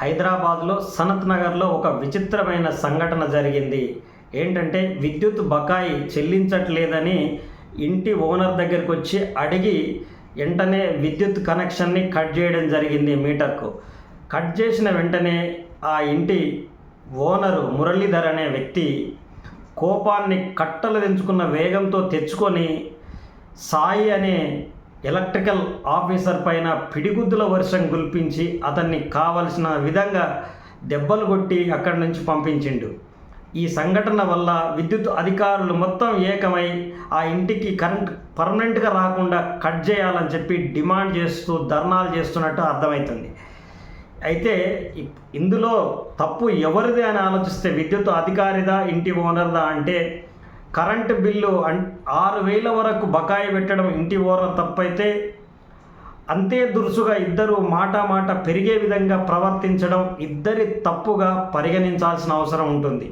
హైదరాబాద్లో సనత్ నగర్లో ఒక విచిత్రమైన సంఘటన జరిగింది. ఏంటంటే విద్యుత్ బకాయి చెల్లించట్లేదని ఇంటి ఓనర్ దగ్గరికి వచ్చి అడిగి వెంటనే విద్యుత్ కనెక్షన్ని కట్ చేయడం జరిగింది మీటర్కు. కట్ చేసిన వెంటనే ఆ ఇంటి ఓనరు మురళీధర్ అనే వ్యక్తి కోపాన్ని కట్టలు తెంచుకున్న వేగంతో తెచ్చుకొని సాయి అనే ఎలక్ట్రికల్ ఆఫీసర్ పైన పిడిగుద్దుల వర్షం కుల్పించి అతన్ని కావలసిన విధంగా దెబ్బలు కొట్టి అక్కడి నుంచి పంపించిండు. ఈ సంఘటన వల్ల విద్యుత్ అధికారులు మొత్తం ఏకమై ఆ ఇంటికి కరెంట్ పర్మనెంట్గా రాకుండా కట్ చేయాలని చెప్పి డిమాండ్ చేస్తూ ధర్నాలు చేస్తున్నట్టు అర్థమవుతుంది అయితే ఇందులో తప్పు ఎవరిది అని ఆలోచిస్తే విద్యుత్ అధికారిదా ఇంటి ఓనర్దా అంటే కరెంటు బిల్లు అన్ ఆరు వేల వరకు బకాయి పెట్టడం ఇంటి ఓనర్ తప్పైతే అంతే దురుసుగా ఇద్దరు మాట మాట పెరిగే విధంగా ప్రవర్తించడం ఇద్దరి తప్పుగా పరిగణించాల్సిన అవసరం ఉంటుంది.